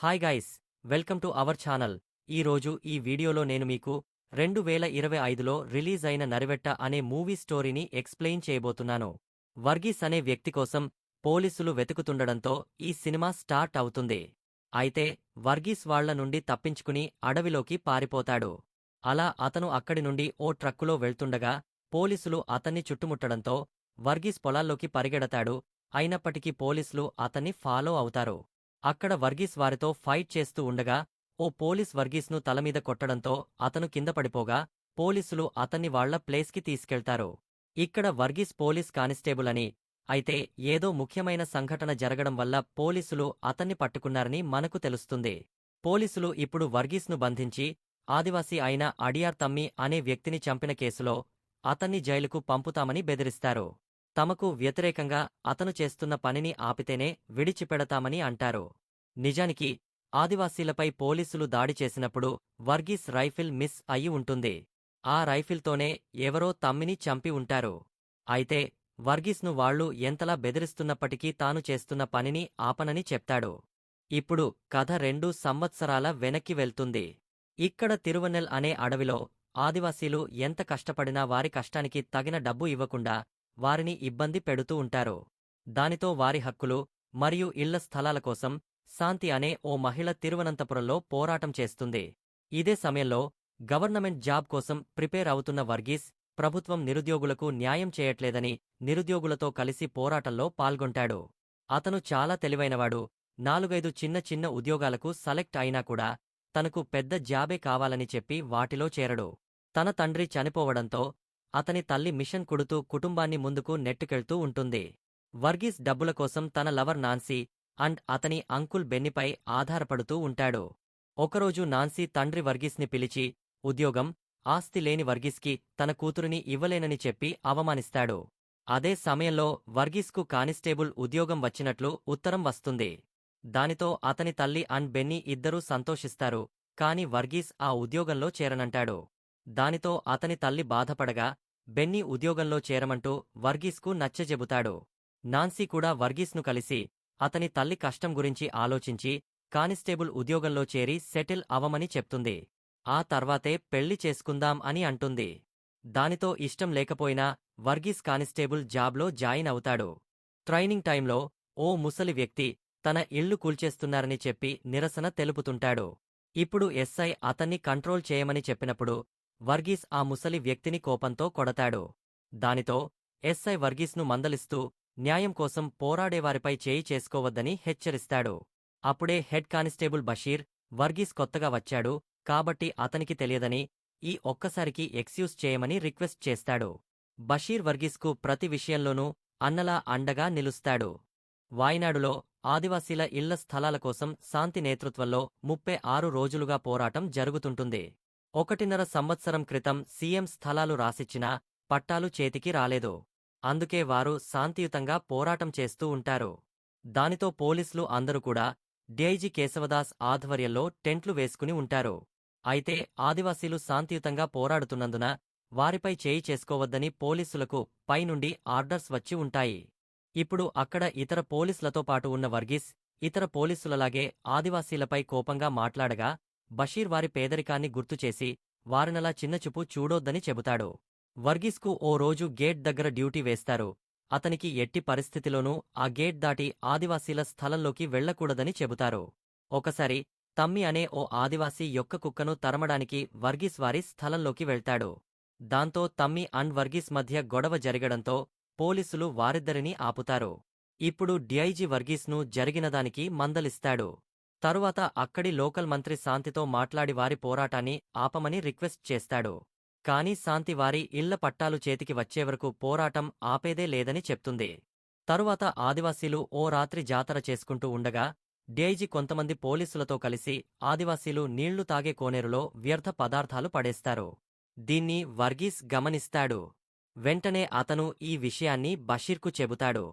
Hi guys welcome to our channel. ఈ రోజు ఈ వీడియోలో నేను మీకు రెండు వేల ఇరవై ఐదులో రిలీజ్ అయిన నరివెట్ట అనే మూవీ స్టోరీని ఎక్స్ప్లెయిన్ చేయబోతున్నాను. వర్గీస్ అనే వ్యక్తి కోసం పోలీసులు వెతుకుతుండడంతో ఈ సినిమా స్టార్ట్ అవుతుంది. అయితే వర్గీస్ వాళ్ళ నుండి తప్పించుకుని అడవిలోకి పారిపోతాడు. అలా అతను అక్కడి నుండి ఓ ట్రక్కులో వెళ్తుండగా పోలీసులు అతన్ని చుట్టుముట్టడంతో వర్గీస్ పొలాల్లోకి పరిగెడతాడు. అయినప్పటికీ పోలీసులు అతన్ని ఫాలో అవుతారు. అక్కడ వర్గీస్ వారితో ఫైట్ చేస్తూ ఉండగా ఓ పోలీస్ వర్గీస్ను తలమీద కొట్టడంతో అతను కింద పడిపోగా పోలీసులు అతన్ని వాళ్ళ ప్లేస్కి తీసుకెళ్తారు. ఇక్కడ వర్గీస్ పోలీస్ కానిస్టేబుల్ అని అయితే ఏదో ముఖ్యమైన సంఘటన జరగడం వల్ల పోలీసులు అతన్ని పట్టుకున్నారని మనకు తెలుస్తుంది. పోలీసులు ఇప్పుడు వర్గీస్ను బంధించి ఆదివాసీ అయిన అడియార్ తమ్మి అనే వ్యక్తిని చంపిన కేసులో అతన్ని జైలుకు పంపుతామని బెదిరిస్తారు. తమకు వ్యతిరేకంగా అతను చేస్తున్న పనిని ఆపితేనే విడిచిపెడతామని అంటారు. నిజానికి ఆదివాసీలపై పోలీసులు దాడి చేసినప్పుడు వర్గీస్ రైఫిల్ మిస్ అయి ఉంటుంది. ఆ రైఫిల్తోనే ఎవరో తమ్మిని చంపి ఉంటారు. అయితే వర్గీస్ను వాళ్ళు ఎంతలా బెదిరిస్తున్నప్పటికీ తాను చేస్తున్న పనిని ఆపనని చెప్తాడు. ఇప్పుడు కథ రెండు సంవత్సరాల వెనక్కి వెళ్తుంది. ఇక్కడ తిరువనెల్ అనే అడవిలో ఆదివాసీలు ఎంత కష్టపడినా వారి కష్టానికి తగిన డబ్బు ఇవ్వకుండా వారిని ఇబ్బంది పెడుతూ ఉంటారు. దానితో వారి హక్కులు మరియు ఇళ్ళ స్థలాల కోసం శాంతి అనే ఓ మహిళ తిరువనంతపురంలో పోరాటం చేస్తుంది. ఇదే సమయంలో గవర్నమెంట్ జాబ్ కోసం ప్రిపేర్ అవుతున్న వర్గీస్ ప్రభుత్వం నిరుద్యోగులకు న్యాయం చేయట్లేదని నిరుద్యోగులతో కలిసి పోరాటంలో పాల్గొంటాడు. అతను చాలా తెలివైనవాడు. నాలుగైదు చిన్న చిన్న ఉద్యోగాలకు సెలెక్ట్ అయినా కూడా తనకు పెద్ద జాబే కావాలని చెప్పి వాటిలో చేరడు. తన తండ్రి చనిపోవడంతో అతని తల్లి మిషన్ కుడుతూ కుటుంబాన్ని ముందుకు నెట్టుకెళ్తూ ఉంటుంది. వర్గీస్ డబ్బుల కోసం తన లవర్ నాన్సీ అండ్ అతని అంకుల్ బెన్నిపై ఆధారపడుతూ ఉంటాడు. ఒకరోజు నాన్సీ తండ్రి వర్గీస్ని పిలిచి ఉద్యోగం ఆస్తి లేని వర్గీస్కి తన కూతురిని ఇవ్వలేనని చెప్పి అవమానిస్తాడు. అదే సమయంలో వర్గీస్కు కానిస్టేబుల్ ఉద్యోగం వచ్చినట్లు ఉత్తరం వస్తుంది. దానితో అతని తల్లి అండ్ బెన్నీ ఇద్దరూ సంతోషిస్తారు కాని వర్గీస్ ఆ ఉద్యోగంలో చేరనంటాడు. దానితో అతని తల్లి బాధపడగా బెన్నీ ఉద్యోగంలో చేరమంటూ వర్గీస్కు నచ్చజెబుతాడు నాన్సీ కూడా వర్గీస్ను కలిసి అతని తల్లి కష్టం గురించి ఆలోచించి కానిస్టేబుల్ ఉద్యోగంలో చేరి సెటిల్ అవమని చెప్తుంది. ఆ తర్వాతే పెళ్ళి చేసుకుందాం అని అంటుంది. దానితో ఇష్టం లేకపోయినా వర్గీస్ కానిస్టేబుల్ జాబ్లో జాయిన్ అవుతాడు. ట్రైనింగ్ టైంలో ఓ ముసలి వ్యక్తి తన ఇళ్ళు కూల్చేస్తున్నారని చెప్పి నిరసన తెలుపుతుంటాడు. ఇప్పుడు ఎస్ఐ అతన్ని కంట్రోల్ చేయమని చెప్పినప్పుడు వర్గీస్ ఆ ముసలి వ్యక్తిని కోపంతో కొడతాడు. దానితో ఎస్ఐ వర్గీస్ను మందలిస్తూ న్యాయం కోసం పోరాడేవారిపై చేయి చేసుకోవద్దని హెచ్చరిస్తాడు. అప్పుడే హెడ్ కానిస్టేబుల్ బషీర్ వర్గీస్ కొత్తగా వచ్చాడు కాబట్టి అతనికి తెలియదని ఈ ఒక్కసారికి ఎక్స్క్యూజ్ చేయమని రిక్వెస్ట్ చేస్తాడు. బషీర్ వర్గీస్కు ప్రతి విషయంలోనూ అన్నలా అండగా నిలుస్తాడు. వాయినాడులో ఆదివాసీల ఇళ్ళ స్థలాల కోసం శాంతి నేతృత్వంలో ముప్పై ఆరు రోజులుగా పోరాటం జరుగుతుంటుంది. ఒకటిన్నర సంవత్సరం క్రితం సీఎం స్థలాలు రాసిచ్చినా పట్టాలు చేతికి రాలేదు. అందుకే వారు శాంతియుతంగా పోరాటం చేస్తూ ఉంటారు. దానితో పోలీసులు అందరూ కూడా డీఐజీ కేశవదాస్ ఆధ్వర్యంలో టెంట్లు వేసుకుని ఉంటారు. అయితే ఆదివాసీలు శాంతియుతంగా పోరాడుతున్నందున వారిపై చేయి చేసుకోవద్దని పోలీసులకు పైనుండి ఆర్డర్స్ వచ్చి ఉంటాయి. ఇప్పుడు అక్కడ ఇతర పోలీసులతో పాటు ఉన్న వర్గీస్ ఇతర పోలీసులలాగే ఆదివాసీలపై కోపంగా మాట్లాడగా బషీర్ వారి పేదరికాన్ని గుర్తుచేసి వారినలా చిన్నచూపు చూడొద్దని చెబుతాడు. వర్గీస్కు ఓ రోజు గేట్ దగ్గర డ్యూటీ వేస్తారు. అతనికి ఎట్టి పరిస్థితిలోనూ ఆ గేట్ దాటి ఆదివాసీల స్థలంలోకి వెళ్ళకూడదని చెబుతారు. ఒకసారి తమ్మి అనే ఓ ఆదివాసీ యొక్క కుక్కను తరమడానికి వర్గీస్ వారి స్థలంలోకి వెళ్తాడు. దాంతో తమ్మి అండ్ వర్గీస్ మధ్య గొడవ జరగడంతో పోలీసులు వారిద్దరినీ ఆపుతారు. ఇప్పుడు డిఐజీ వర్గీస్ను జరిగినదానికి మందలిస్తాడు. తరువాత అక్కడి లోకల్ మంత్రి శాంతితో మాట్లాడి వారి పోరాటాన్ని ఆపమని రిక్వెస్ట్ చేస్తాడు. కాని శాంతి వారి ఇళ్ళ పట్టాలు చేతికి వచ్చేవరకు పోరాటం ఆపేదే లేదని చెప్తుంది. తరువాత ఆదివాసీలు ఓ రాత్రి జాతర చేసుకుంటూ ఉండగా డేజీ కొంతమంది పోలీసులతో కలిసి ఆదివాసీలు నీళ్ళు తాగే కోనేరులో వ్యర్థ పదార్థాలు పడేస్తారు. దీన్ని వర్గీస్ గమనిస్తాడు. వెంటనే అతను ఈ విషయాన్ని బషీర్కు చెబుతాడు.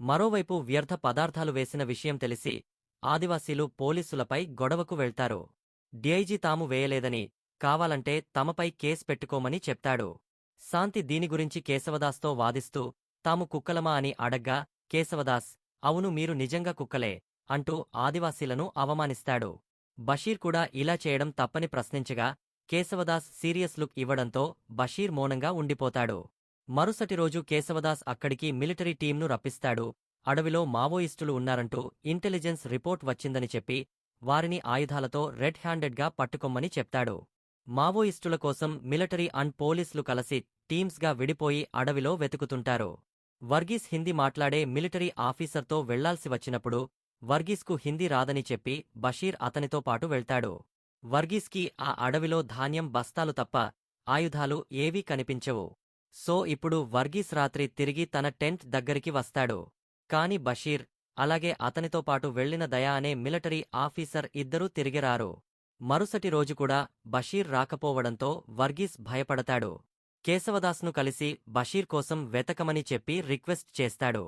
మరోవైపు వ్యర్థ పదార్థాలు వేసిన విషయం తెలిసి ఆదివాసీలు పోలీసులపై గొడవకు వెళ్తారు. డిఐజీ తాము వేయలేదని కావాలంటే తమపై కేసు పెట్టుకోమని చెప్తాడు. శాంతి దీని గురించి కేశవదాస్తో వాదిస్తూ తాము కుక్కలమా అని అడగ్గా కేశవదాస్ అవును మీరు నిజంగా కుక్కలే అంటూ ఆదివాసీలను అవమానిస్తాడు. బషీర్ కూడా ఇలా చేయడం తప్పని ప్రశ్నించగా కేశవదాస్ సీరియస్ లుక్ ఇవ్వడంతో బషీర్ మౌనంగా ఉండిపోతాడు. మరుసటి రోజు కేశవదాస్ అక్కడికి మిలిటరీ టీంను రప్పిస్తాడు. అడవిలో మావోయిస్టులు ఉన్నారంటూ ఇంటెలిజెన్స్ రిపోర్ట్ వచ్చిందని చెప్పి వారిని ఆయుధాలతో రెడ్ హ్యాండెడ్గా పట్టుకొమ్మని చెప్తాడు. మావోయిస్టుల కోసం మిలిటరీ అండ్ పోలీసులు కలిసి టీమ్స్గా విడిపోయి అడవిలో వెతుకుతుంటారు. వర్గీస్ హిందీ మాట్లాడే మిలిటరీ ఆఫీసర్తో వెళ్ళాల్సి వచ్చినప్పుడు వర్గీస్కు హిందీ రాదని చెప్పి బషీర్ అతనితో పాటు వెళ్తాడు. వర్గీస్కి ఆ అడవిలో ధాన్యం బస్తాలు తప్ప ఆయుధాలు ఏవీ కనిపించవు. సో ఇప్పుడు వర్గీస్ రాత్రి తిరిగి తన టెంట్ దగ్గరికి వస్తాడు. కాని బషీర్ అలాగే అతనితో పాటు వెళ్ళిన దయా అనే మిలిటరీ ఆఫీసర్ ఇద్దరూ తిరిగిరారు మరుసటి రోజు కూడా బషీర్ రాకపోవడంతో వర్గీస్ భయపడతాడు. కేశవదాస్ను కలిసి బషీర్ కోసం వెతకమని చెప్పి రిక్వెస్ట్ చేస్తాడు.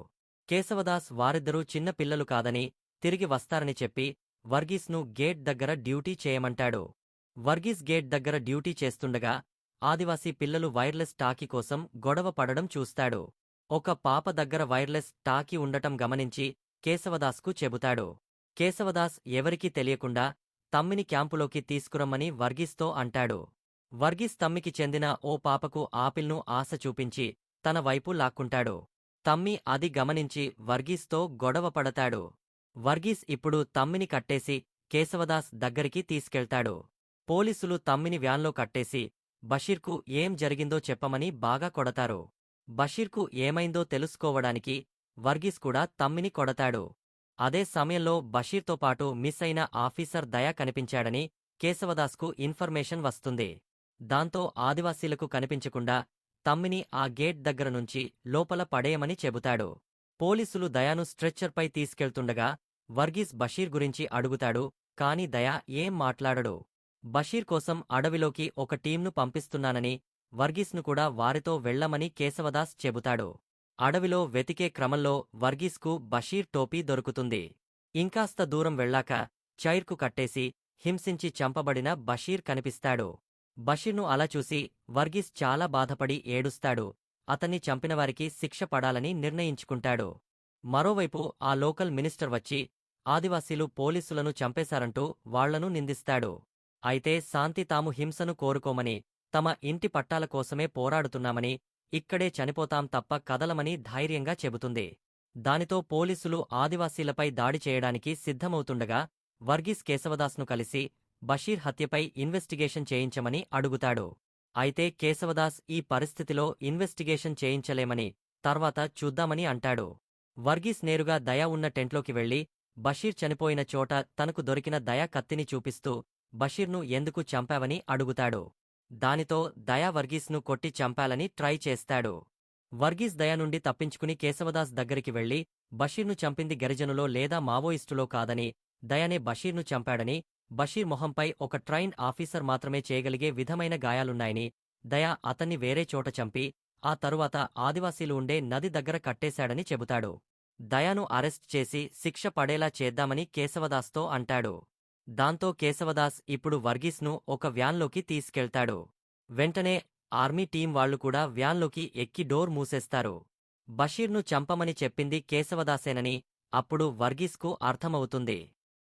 కేశవదాస్ వారిద్దరూ చిన్న పిల్లలు కాదని తిరిగి వస్తారని చెప్పి వర్గీస్ను గేట్ దగ్గర డ్యూటీ చేయమంటాడు. వర్గీస్ గేట్ దగ్గర డ్యూటీ చేస్తుండగా ఆదివాసీ పిల్లలు వైర్లెస్ టాకీ కోసం గొడవ పడడం చూస్తాడు. ఒక పాప దగ్గర వైర్లెస్ టాకీ ఉండటం గమనించి కేశవదాస్కు చెబుతాడు. కేశవదాస్ ఎవరికీ తెలియకుండా తమ్మిని క్యాంపులోకి తీసుకురమ్మని వర్గీస్తో అంటాడు. వర్గీస్ తమ్మికి చెందిన ఓ పాపకు ఆపిల్ను ఆశ చూపించి తన వైపు లాక్కుంటాడు. తమ్మి అది గమనించి వర్గీస్తో గొడవ పడతాడు. వర్గీస్ ఇప్పుడు తమ్మిని కట్టేసి కేశవదాస్ దగ్గరికి తీసుకెళ్తాడు. పోలీసులు తమ్మిని వ్యాన్లో కట్టేసి బషీర్కు ఏం జరిగిందో చెప్పమని బాగా కొడతారు. బషీర్కు ఏమైందో తెలుసుకోవడానికి వర్గీస్ కూడా తమ్మిని కొడతాడు. అదే సమయంలో బషీర్తో పాటు మిస్ అయిన ఆఫీసర్ దయా కనిపించాడని కేశవదాస్కు ఇన్ఫర్మేషన్ వస్తుంది. దాంతో ఆదివాసీలకు కనిపించకుండా తమ్మిని ఆ గేట్ దగ్గర నుంచి లోపల పడేయమని చెబుతాడు. పోలీసులు దయాను స్ట్రెచ్చర్పై తీసుకెళ్తుండగా వర్గీస్ బషీర్ గురించి అడుగుతాడు కాని దయా ఏం మాట్లాడడు. బషీర్ కోసం అడవిలోకి ఒక టీంను పంపిస్తున్నానని వర్గీస్ను కూడా వారితో వెళ్ళమని కేశవదాస్ చెబుతాడు. అడవిలో వెతికే క్రమంలో వర్గీస్కు బషీర్ టోపీ దొరుకుతుంది. ఇంకాస్త దూరం వెళ్ళాక చైర్కు కట్టేసి హింసించి చంపబడిన బషీర్ కనిపిస్తాడు. బషీర్ను అలా చూసి వర్గీస్ చాలా బాధపడి ఏడుస్తాడు. అతన్ని చంపినవారికి శిక్ష పడాలని నిర్ణయించుకుంటాడు. మరోవైపు ఆ లోకల్ మినిస్టర్ వచ్చి ఆదివాసీలు పోలీసులను చంపేశారంటూ వాళ్ళను నిందిస్తాడు. అయితే శాంతి తాము హింసను కోరుకోమని తమ ఇంటి పట్టాల కోసమే పోరాడుతున్నామని ఇక్కడే చనిపోతాం తప్ప కదలమని ధైర్యంగా చెబుతుంది. దానితో పోలీసులు ఆదివాసీలపై దాడి చేయడానికి సిద్ధమవుతుండగా వర్గీస్ కేశవదాస్ను కలిసి బషీర్ హత్యపై ఇన్వెస్టిగేషన్ చేయించమని అడుగుతాడు. అయితే కేశవదాస్ ఈ పరిస్థితిలో ఇన్వెస్టిగేషన్ చేయించలేమని తర్వాత చూద్దామని అంటాడు. వర్గీస్ నేరుగా దయా ఉన్న టెంట్లోకి వెళ్ళి బషీర్ చనిపోయిన చోట తనకు దొరికిన దయా కత్తిని చూపిస్తూ బషీర్ను ఎందుకు చంపావని అడుగుతాడు. దానితో దయా వర్గీస్ను కొట్టి చంపాలని ట్రై చేస్తాడు. వర్గీస్ దయ నుండి తప్పించుకుని కేశవదాస్ దగ్గరికి వెళ్ళి బషీర్ను చంపింది గరిజనులో లేదా మావోయిస్టులో కాదని దయనే బషీర్ను చంపాడని బషీర్ మొహంపై ఒక ట్రైన్ ఆఫీసర్ మాత్రమే చేయగలిగే విధమైన గాయాలున్నాయని దయా అతన్ని వేరే చోట చంపి ఆ తరువాత ఆదివాసీలు ఉండే నది దగ్గర కట్టేశాడని చెబుతాడు. దయాను అరెస్ట్ చేసి శిక్ష పడేలా చేద్దామని కేశవదాస్తో అంటాడు. దాంతో కేశవదాస్ ఇప్పుడు వర్గీస్ను ఒక వ్యాన్లోకి తీసుకెళ్తాడు. వెంటనే ఆర్మీ టీం వాళ్ళు కూడా వ్యాన్లోకి ఎక్కి డోర్ మూసేస్తారు. బషీర్ను చంపమని చెప్పింది కేశవదాసేనని అప్పుడు వర్గీస్కు అర్థమవుతుంది.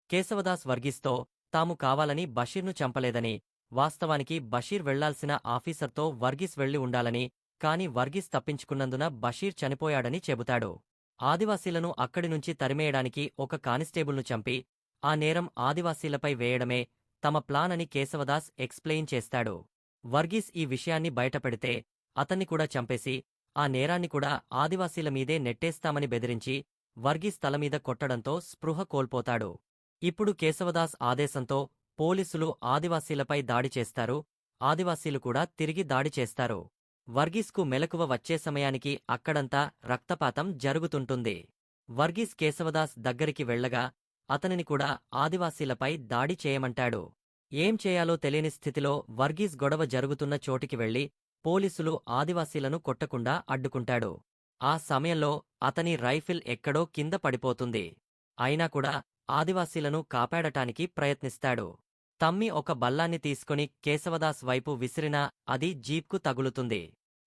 కేశవదాస్ వర్గీస్తో తాము కావాలని బషీర్ను చంపలేదని వాస్తవానికి బషీర్ వెళ్ళాల్సిన ఆఫీసర్తో వర్గీస్ వెళ్ళి ఉండాలని కాని వర్గీస్ తప్పించుకున్నందున బషీర్ చనిపోయాడని చెబుతాడు. ఆదివాసీలను అక్కడి నుంచి తరిమేయడానికి ఒక కానిస్టేబుల్ను చంపి ఆ నేరం ఆదివాసీలపై వేయడమే తమ ప్లాన్ అని కేశవదాస్ ఎక్స్ప్లెయిన్ చేస్తాడు. వర్గీస్ ఈ విషయాన్ని బయటపెడితే అతన్ని కూడా చంపేసి ఆ నేరాన్ని కూడా ఆదివాసీల మీదే నెట్టేస్తామని బెదిరించి వర్గీస్ తలమీద కొట్టడంతో స్పృహ కోల్పోతాడు. ఇప్పుడు కేశవదాస్ ఆదేశంతో పోలీసులు ఆదివాసీలపై దాడి చేస్తారు ఆదివాసీలు కూడా తిరిగి దాడి చేస్తారు. వర్గీస్కు మెలకువ వచ్చే సమయానికి అక్కడంతా రక్తపాతం జరుగుతుంటుంది. వర్గీస్ కేశవదాస్ దగ్గరికి వెళ్ళగా అతనిని కూడా ఆదివాసీలపై దాడి చేయమంటాడు. ఏం చేయాలో తెలియని స్థితిలో వర్గీస్ గొడవ జరుగుతున్న చోటికి వెళ్ళి పోలీసులు ఆదివాసీలను కొట్టకుండా అడ్డుకుంటాడు. ఆ సమయంలో అతని రైఫిల్ ఎక్కడో కింద పడిపోతుంది. అయినా కూడా ఆదివాసీలను కాపాడటానికి ప్రయత్నిస్తాడు. తమ్మి ఒక బల్లాన్ని తీసుకుని కేశవదాస్ వైపు విసిరినా అది జీప్కు తగులుతుంది.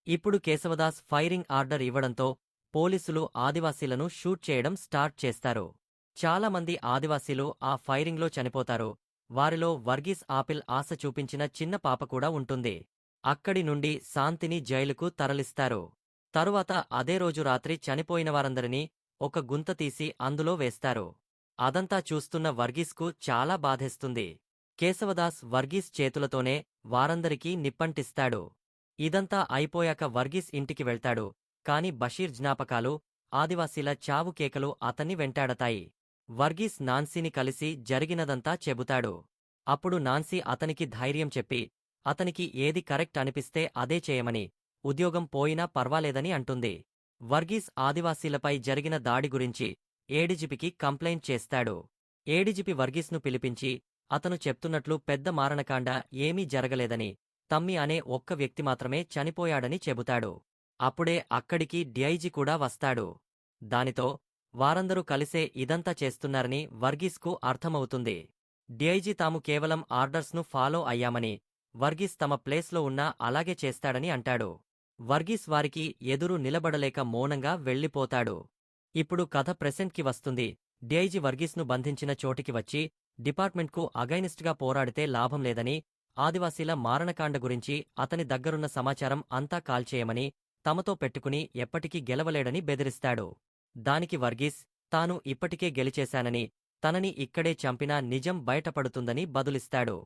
ఇప్పుడు కేశవదాస్ ఫైరింగ్ ఆర్డర్ ఇవ్వడంతో పోలీసులు ఆదివాసీలను షూట్ చేయడం స్టార్ట్ చేస్తారు. చాలామంది ఆదివాసీలు ఆ ఫైరింగ్లో చనిపోతారు. వారిలో వర్గీస్ ఆపిల్ ఆశ చూపించిన చిన్న పాప కూడా ఉంటుంది. అక్కడి నుండి శాంతిని జైలుకు తరలిస్తారు. తరువాత అదే రోజు రాత్రి చనిపోయిన వారందరినీ ఒక గుంత తీసి అందులో వేస్తారు. అదంతా చూస్తున్న వర్గీస్కు చాలా బాధేస్తుంది. కేశవదాస్ వర్గీస్ చేతులతోనే వారందరికీ నిప్పంటిస్తాడు. ఇదంతా అయిపోయాక వర్గీస్ ఇంటికి వెళ్తాడు. కాని బషీర్ జ్ఞాపకాలు ఆదివాసీల చావు కేకలు అతన్ని వెంటాడతాయి. వర్గీస్ నాన్సీని కలిసి జరిగినదంతా చెబుతాడు. అప్పుడు నాన్సీ అతనికి ధైర్యం చెప్పి అతనికి ఏది కరెక్ట్ అనిపిస్తే అదే చేయమని ఉద్యోగం పోయినా పర్వాలేదని అంటుంది. వర్గీస్ ఆదివాసీలపై జరిగిన దాడి గురించి ఏడిజిపికి కంప్లైంట్ చేస్తాడు. ఏడిజిపి వర్గీస్ను పిలిపించి అతను చెప్తున్నట్లు పెద్ద మారణకాండ ఏమీ జరగలేదని తమ్మి అనే ఒక్క వ్యక్తి మాత్రమే చనిపోయాడని చెబుతాడు. అప్పుడే అక్కడికి డిఐజీ కూడా వస్తాడు. దానితో వారందరూ కలిసే ఇదంతా చేస్తున్నారని వర్గీస్కు అర్థమవుతుంది. డిఐజీ తాము కేవలం ఆర్డర్స్ను ఫాలో అయ్యామని వర్గీస్ తమ ప్లేస్లో ఉన్నా అలాగే చేస్తాడని అంటాడు. వర్గీస్ వారికి ఎదురు నిలబడలేక మౌనంగా వెళ్ళిపోతాడు. ఇప్పుడు కథ ప్రెసెంట్కి వస్తుంది. డిఐజీ వర్గీస్ను బంధించిన చోటికి వచ్చి డిపార్ట్మెంట్కు అగైనిస్ట్గా పోరాడితే లాభం లేదని ఆదివాసీల మారణకాండ గురించి అతని దగ్గరున్న సమాచారం అంతా కాల్చేయమని తమతో పెట్టుకుని ఎప్పటికీ గెలవలేడని బెదిరిస్తాడు. దానికి వర్గీస్ తాను ఇప్పటికే గెలిచేశానని తనని ఇక్కడే చంపినా నిజం బయటపడుతుందని బదులిస్తాడు.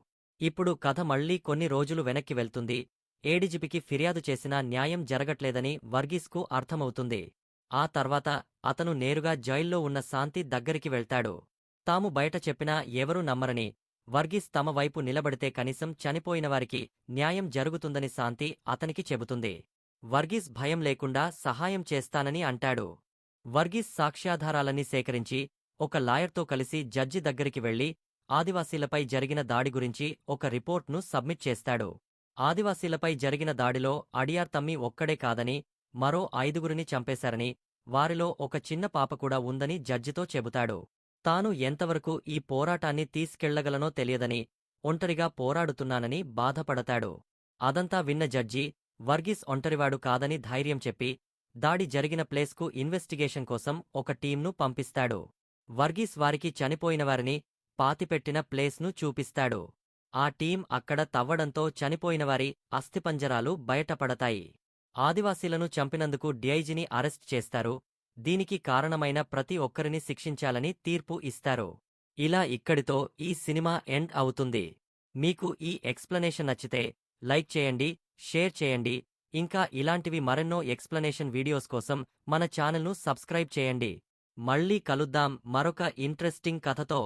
ఇప్పుడు కథ మళ్ళీ కొన్ని రోజులు వెనక్కి వెళ్తుంది. ఏడిజిపికి ఫిర్యాదు చేసినా న్యాయం జరగట్లేదని వర్గీస్కు అర్థమవుతుంది. ఆ తర్వాత అతను నేరుగా జైల్లో ఉన్న శాంతి దగ్గరికి వెళ్తాడు. తాము బయట చెప్పినా ఎవరూ నమ్మరని వర్గీస్ తమ వైపు నిలబడితే కనీసం చనిపోయినవారికి న్యాయం జరుగుతుందని శాంతి అతనికి చెబుతుంది. వర్గీస్ భయం లేకుండా సహాయం చేస్తానని అంటాడు. వర్గీస్ సాక్ష్యాధారాలన్నీ సేకరించి ఒక లాయర్తో కలిసి జడ్జి దగ్గరికి వెళ్ళి ఆదివాసీలపై జరిగిన దాడి గురించి ఒక రిపోర్ట్ను సబ్మిట్ చేస్తాడు. ఆదివాసీలపై జరిగిన దాడిలో అడియార్ తమ్మి ఒక్కడే కాదని మరో ఐదుగురిని చంపేశారని వారిలో ఒక చిన్న పాప కూడా ఉందని జడ్జితో చెబుతాడు. తాను ఎంతవరకు ఈ పోరాటాన్ని తీసుకెళ్ళగలనో తెలియదని ఒంటరిగా పోరాడుతున్నానని బాధపడతాడు. అదంతా విన్న జడ్జి వర్గీస్ ఒంటరివాడు కాదని ధైర్యం చెప్పి దాడి జరిగిన ప్లేస్కు ఇన్వెస్టిగేషన్ కోసం ఒక టీంను పంపిస్తాడు. వర్గీస్ వారికి చనిపోయినవారిని పాతిపెట్టిన ప్లేస్ను చూపిస్తాడు. ఆ టీం అక్కడ తవ్వడంతో చనిపోయినవారి అస్థిపంజరాలు బయటపడతాయి. ఆదివాసీలను చంపినందుకు డిఐజిని అరెస్ట్ చేస్తారు. దీనికి కారణమైన ప్రతి ఒక్కరిని శిక్షించాలని తీర్పు ఇస్తారు. ఇలా ఇక్కడితో ఈ సినిమా ఎండ్ అవుతుంది. మీకు ఈ ఎక్స్ప్లనేషన్ నచ్చితే లైక్ చేయండి షేర్ చేయండి ఇంకా ఇలాంటివి మరెన్నో ఎక్స్ప్లనేషన్ వీడియోస్ కోసం మన ఛానల్ను సబ్స్క్రైబ్ చేయండి. మళ్ళీ కలుద్దాం మరొక ఇంట్రెస్టింగ్ కథతో.